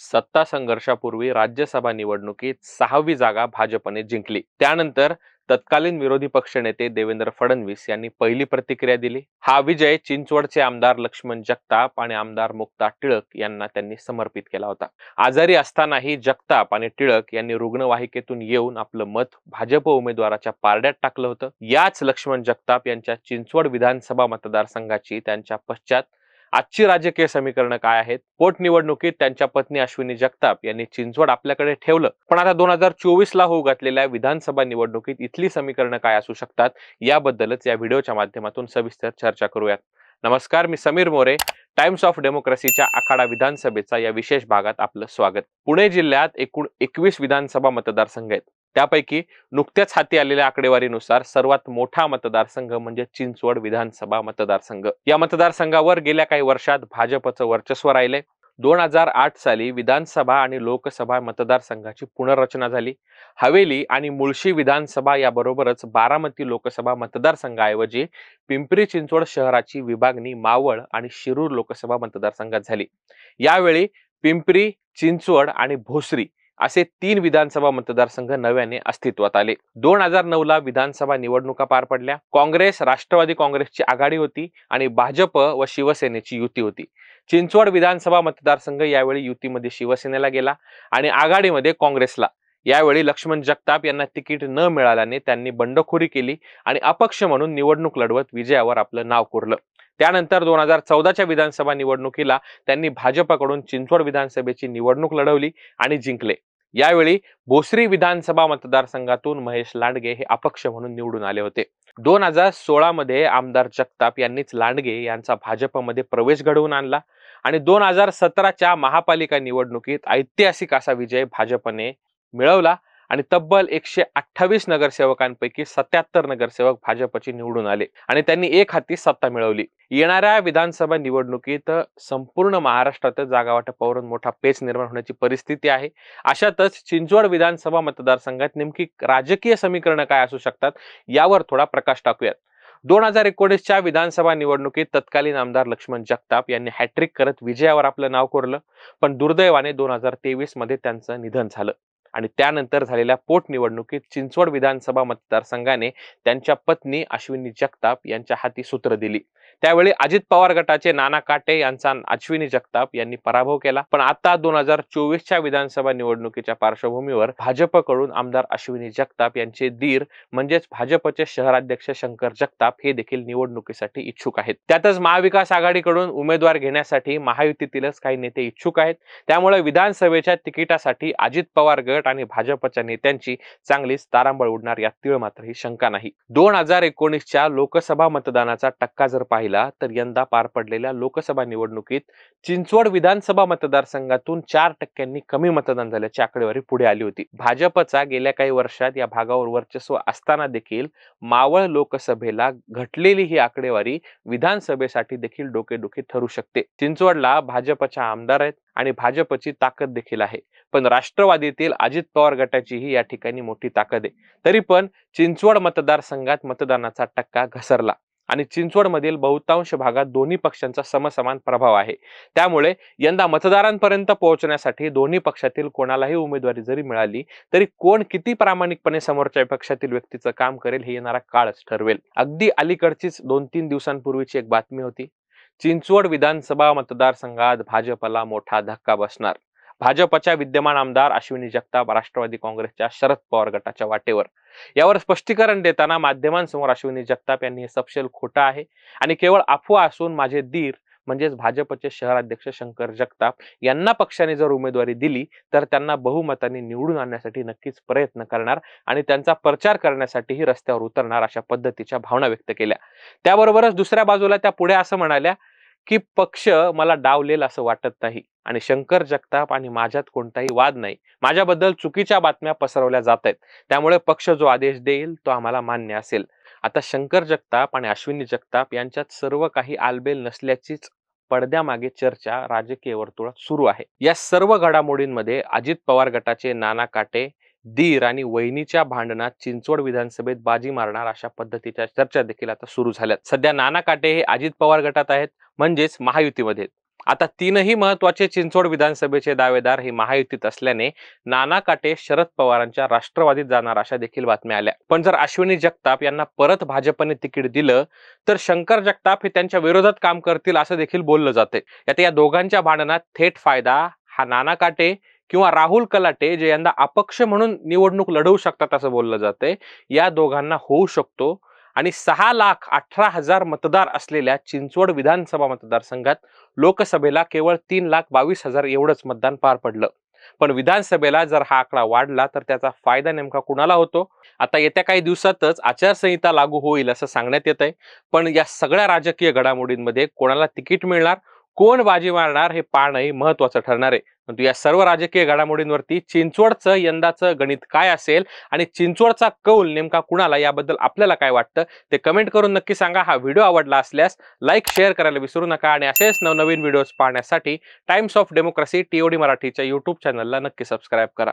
सत्ता संघर्षापूर्वी राज्यसभा निवडणुकीत सहावी जागा भाजपने जिंकली. त्यानंतर तत्कालीन विरोधी पक्षनेते देवेंद्र फडणवीस यांनी पहिली प्रतिक्रिया दिली. हा विजय चिंचवडचे आमदार लक्ष्मण जगताप आणि आमदार मुक्ता टिळक यांना त्यांनी समर्पित केला होता. आजारी असतानाही जगताप आणि टिळक यांनी रुग्णवाहिकेतून येऊन आपलं मत भाजप उमेदवाराच्या पारड्यात टाकलं होतं. याच लक्ष्मण जगताप यांच्या चिंचवड विधानसभा मतदारसंघाची त्यांच्या पश्चात आजची राजकीय समीकरणं काय आहेत? पोटनिवडणुकीत त्यांच्या पत्नी अश्विनी जगताप यांनी चिंचवड आपल्याकडे ठेवलं. पण आता दोन हजार चोवीस ला होऊ घातलेल्या विधानसभा निवडणुकीत इथली समीकरणं काय असू शकतात? याबद्दलच या व्हिडिओच्या माध्यमातून सविस्तर चर्चा करूयात. नमस्कार मी समीर मोरे. टाइम्स ऑफ डेमोक्रेसीच्या आखाडा विधानसभेचा या विशेष भागात आपलं स्वागत. पुणे जिल्ह्यात एकूण एकवीस विधानसभा मतदारसंघ आहेत. त्यापैकी नुकत्याच हाती आलेल्या आकडेवारीनुसार सर्वात मोठा मतदारसंघ म्हणजे चिंचवड विधानसभा मतदारसंघ. या मतदारसंघावर गेल्या काही वर्षात भाजपचं वर्चस्व राहिले. दोन हजार आठ साली विधानसभा आणि लोकसभा मतदारसंघाची पुनर्रचना झाली. हवेली आणि मुळशी विधानसभा याबरोबरच बारामती लोकसभा मतदारसंघाऐवजी पिंपरी चिंचवड शहराची विभागणी मावळ आणि शिरूर लोकसभा मतदारसंघात झाली. यावेळी पिंपरी चिंचवड आणि भोसरी असे तीन विधानसभा मतदारसंघ नव्याने अस्तित्वात आले. दोन हजार नऊ ला विधानसभा निवडणुका पार पडल्या. काँग्रेस राष्ट्रवादी काँग्रेसची आघाडी होती आणि भाजप व शिवसेनेची युती होती. चिंचवड विधानसभा मतदारसंघ यावेळी युतीमध्ये शिवसेनेला गेला आणि आघाडीमध्ये काँग्रेसला. यावेळी लक्ष्मण जगताप यांना तिकीट न मिळाल्याने त्यांनी बंडखोरी केली आणि अपक्ष म्हणून निवडणूक लढवत विजयावर आपलं नाव कोरलं. त्यानंतर दोन हजार चौदाच्या विधानसभा निवडणुकीला त्यांनी भाजपकडून चिंचवड विधानसभेची निवडणूक लढवली आणि जिंकले. यावेळी भोसरी विधानसभा मतदारसंघातून महेश लांडगे हे अपक्ष म्हणून निवडून आले होते. दोन हजार सोळा मध्ये आमदार जगताप यांनीच लांडगे यांचा भाजपमध्ये प्रवेश घडवून आणला आणि दोन हजार सतराच्या महापालिका निवडणुकीत ऐतिहासिक असा विजय भाजपने मिळवला आणि तब्बल एकशे अठ्ठावीस नगरसेवकांपैकी सत्याहत्तर नगरसेवक भाजपचे निवडून आले आणि त्यांनी एक हाती सत्ता मिळवली. येणाऱ्या विधानसभा निवडणुकीत संपूर्ण महाराष्ट्रात जागा वाटपावरून मोठा पेच निर्माण होण्याची परिस्थिती आहे. अशातच चिंचवड विधानसभा मतदारसंघात नेमकी राजकीय समीकरणं काय असू शकतात यावर थोडा प्रकाश टाकूयात. दोन हजार एकोणीसच्या विधानसभा निवडणुकीत तत्कालीन आमदार लक्ष्मण जगताप यांनी हॅट्रिक करत विजयावर आपलं नाव कोरलं पण दुर्दैवाने दोन हजार तेवीसमध्ये त्यांचं निधन झालं. आणि त्यानंतर झालेल्या पोटनिवडणुकीत चिंचवड विधानसभा मतदारसंघाने त्यांच्या पत्नी अश्विनी जगताप यांच्या हाती सूत्र दिली. त्यावेळी अजित पवार गटाचे नाना काटे यांचा अश्विनी जगताप यांनी पराभव केला. पण आता दोन हजार चोवीसच्या विधानसभा निवडणुकीच्या पार्श्वभूमीवर भाजपकडून आमदार अश्विनी जगताप यांचे दीर म्हणजेच भाजपचे शहराध्यक्ष शंकर जगताप हे देखील निवडणुकीसाठी इच्छुक आहेत. त्यातच महाविकास आघाडीकडून उमेदवार घेण्यासाठी महायुतीतीलच काही नेते इच्छुक आहेत. त्यामुळे विधानसभेच्या तिकिटासाठी अजित पवार गट आणि भाजपच्या नेत्यांची चांगलीच तारांबळ उडणार यात तीळ मात्र ही शंका नाही. दोन हजार एकोणीसच्या लोकसभा मतदानाचा टक्का जर पाहिला तर यंदा पार पडलेल्या लोकसभा निवडणुकीत चिंचवड विधानसभा मतदारसंघातून चार टक्क्यांनी कमी मतदान झाल्याची आकडेवारी पुढे आली होती. भाजपचा गेल्या काही वर्षात या भागावर वर्चस्व असताना देखील मावळ लोकसभेला घटलेली ही आकडेवारी विधानसभेसाठी देखील डोकेदुखी ठरू शकते. चिंचवडला भाजपच्या आमदार आहेत आणि भाजपची ताकद देखील आहे. पण राष्ट्रवादीतील अजित पवार गटाचीही या ठिकाणी मोठी ताकद आहे. तरी पण चिंचवड मतदारसंघात मतदानाचा टक्का घसरला. आणि चिंचवडमधील बहुतांश भागात दोन्ही पक्षांचा समसमान प्रभाव आहे. त्यामुळे यंदा मतदारांपर्यंत पोहोचण्यासाठी दोन्ही पक्षातील कोणालाही उमेदवारी जरी मिळाली तरी कोण किती प्रामाणिकपणे समोरच्या पक्षातील व्यक्तीचं काम करेल हे येणारा काळच ठरवेल. अगदी अलीकडचीच दोन तीन दिवसांपूर्वीची एक बातमी होती. चिंचवड विधानसभा मतदारसंघात भाजपला मोठा धक्का बसणार. भाजपच्या विद्यमान आमदार अश्विनी जगताप राष्ट्रवादी काँग्रेसच्या शरद पवार गटाच्या वाटेवर. यावर स्पष्टीकरण देताना माध्यमांसमोर अश्विनी जगताप यांनी हे सपशेल खोटं आहे आणि केवळ अफवा असून माझे दीर म्हणजेच भाजपचे शहराध्यक्ष शंकर जगताप यांना पक्षाने जर उमेदवारी दिली तर त्यांना बहुमताने निवडून आणण्यासाठी नक्कीच प्रयत्न करणार आणि त्यांचा प्रचार करण्यासाठीही रस्त्यावर उतरणार अशा पद्धतीच्या भावना व्यक्त केल्या. त्याबरोबरच दुसऱ्या बाजूला त्या पुढे असं म्हणाल्या की पक्ष मला डावलेल असं वाटत नाही आणि शंकर जगताप आणि माझ्यात कोणताही वाद नाही. माझ्याबद्दल चुकीच्या बातम्या पसरवल्या जात आहेत. त्यामुळे पक्ष जो आदेश देईल तो आम्हाला मान्य असेल. आता शंकर जगताप आणि अश्विनी जगताप यांच्यात सर्व काही आलबेल नसल्याचीच पडद्यामागे चर्चा राजकीय वर्तुळात सुरू आहे. या सर्व घडामोडींमध्ये अजित पवार गटाचे नाना काटे दीर आणि वहिनीच्या भांडणात चिंचवड विधानसभेत बाजी मारणार अशा पद्धतीच्या चर्चा देखील आता सुरू झाल्यात. सध्या नाना काटे हे अजित पवार गटात आहेत म्हणजेच महायुतीमध्ये. आता तीनही महत्त्वाचे चिंचवड विधानसभेचे दावेदार हे महायुतीत असल्याने नाना काटे शरद पवारांच्या राष्ट्रवादीत जाणार अशा देखील बातम्या आल्या. पण जर अश्विनी जगताप यांना परत भाजपने तिकीट दिलं तर शंकर जगताप हे त्यांच्या विरोधात काम करतील असं देखील बोललं जाते यात या दोघांच्या भांडणात थेट फायदा हा नाना काटे किंवा राहुल कलाटे जे यंदा अपक्ष म्हणून निवडणूक लढवू शकतात असं बोललं जाते या दोघांना होऊ शकतो. आणि सहा लाख अठरा हजार मतदार असलेल्या चिंचवड विधानसभा मतदारसंघात लोकसभेला केवळ तीन लाख बावीस हजार एवढंच मतदान पार पडलं. पण विधानसभेला जर हा आकडा वाढला तर त्याचा फायदा नेमका कुणाला होतो? आता येत्या काही दिवसातच आचारसंहिता लागू होईल असं सांगण्यात येत आहे पण या सगळ्या राजकीय घडामोडींमध्ये कोणाला तिकीट मिळणार? कोण बाजी मारणार? हे पाहणंही महत्वाचं ठरणार आहे. परंतु या सर्व राजकीय घडामोडींवरती चिंचवडचं यंदाचं गणित काय असेल आणि चिंचवडचा कौल नेमका कुणाला याबद्दल आपल्याला काय वाटतं? ते कमेंट करून नक्की सांगा. हा व्हिडिओ आवडला असल्यास लाईक शेअर करायला विसरू नका आणि असेच नवनवीन व्हिडिओज पाहण्यासाठी टाइम्स ऑफ डेमोक्रेसी टीओडी मराठीच्या युट्यूब चॅनलला नक्की सबस्क्राईब करा.